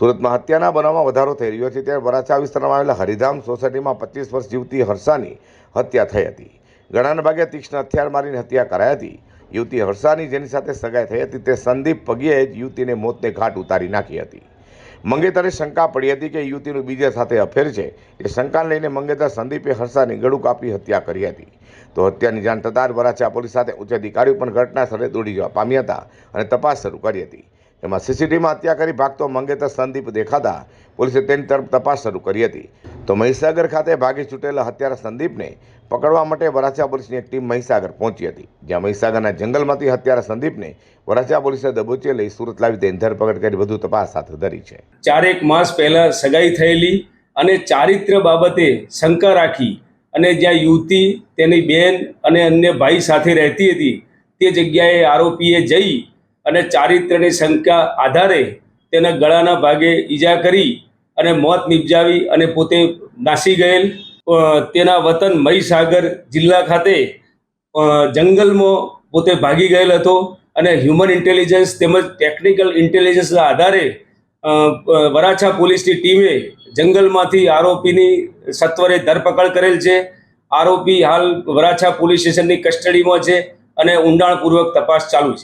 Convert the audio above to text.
સુરતમાં હત્યાના બનાવમાં વધારો થઈ રહ્યો છે. ત્યારે વરાછા વિસ્તારમાં આવેલા હરિધામ સોસાયટીમાં પચીસ વર્ષ યુવતી હર્ષાની હત્યા થઈ હતી. ગણાના ભાગે તીક્ષ્ણ હથિયાર મારીને હત્યા કરાઈ હતી. યુવતી હર્ષાની જેની સાથે સગાઈ થઈ હતી તે સંદીપ પગીએ જ યુવતીને મોતને ઘાટ ઉતારી નાખી હતી. મંગેતરે શંકા પડી હતી કે યુવતીનું બીજા સાથે અફેર છે. એ શંકાને લઈને મંગેતર સંદીપે હર્ષાની ગળું કાપી હત્યા કરી હતી. તો હત્યાની જાણ થતાં વરાછા પોલીસ સાથે ઉચ્ચ અધિકારીઓ પણ ઘટના સ્થળે દોડી જવા પામ્યા હતા અને તપાસ શરૂ કરી હતી. એમાં સીસીટીવીમાં હત્યા કરી ભાગતો મંગેતર સંદીપ દેખાતા પોલીસે તેની તરફ તપાસ શરૂ કરી હતી. તો મહીસાગર ખાતે ભાગી છૂટેલા હત્યારા સંદીપને પકડવા માટે વરાછા પોલીસની એક ટીમ મહીસાગર પહોંચી હતી. જ્યાં મહીસાગરના જંગલમાંથી હત્યારા સંદીપને વરાછા પોલીસે દબોચી લઈ સુરત લાવી તેની ધરપકડ કરી વધુ તપાસ હાથ ધરી છે. ચારેક માસ પહેલાં સગાઈ થયેલી અને ચારિત્ર્ય બાબતે શંકા રાખી અને જ્યાં યુવતી, તેની બેન અને અન્ય ભાઈ સાથે રહેતી હતી, તે જગ્યાએ આરોપીએ જઈ અને ચારિત્ર્યની શંકા આધારે તેના ગળાના ભાગે ઈજા કરી અને મોત નિપજાવી અને પોતે નાસી ગયેલ. તેના વતન મહીસાગર જિલ્લા ખાતે જંગલમાં પોતે ભાગી ગયેલ હતો અને હ્યુમન ઇન્ટેલિજન્સ તેમજ ટેકનિકલ ઇન્ટેલિજન્સના આધારે વરાછા પોલીસની ટીમે જંગલમાંથી આરોપીની સત્વરે ધરપકડ કરેલ છે. આરોપી હાલ વરાછા પોલીસ સ્ટેશનની કસ્ટડીમાં છે અને ઊંડાણપૂર્વક તપાસ ચાલુ છે.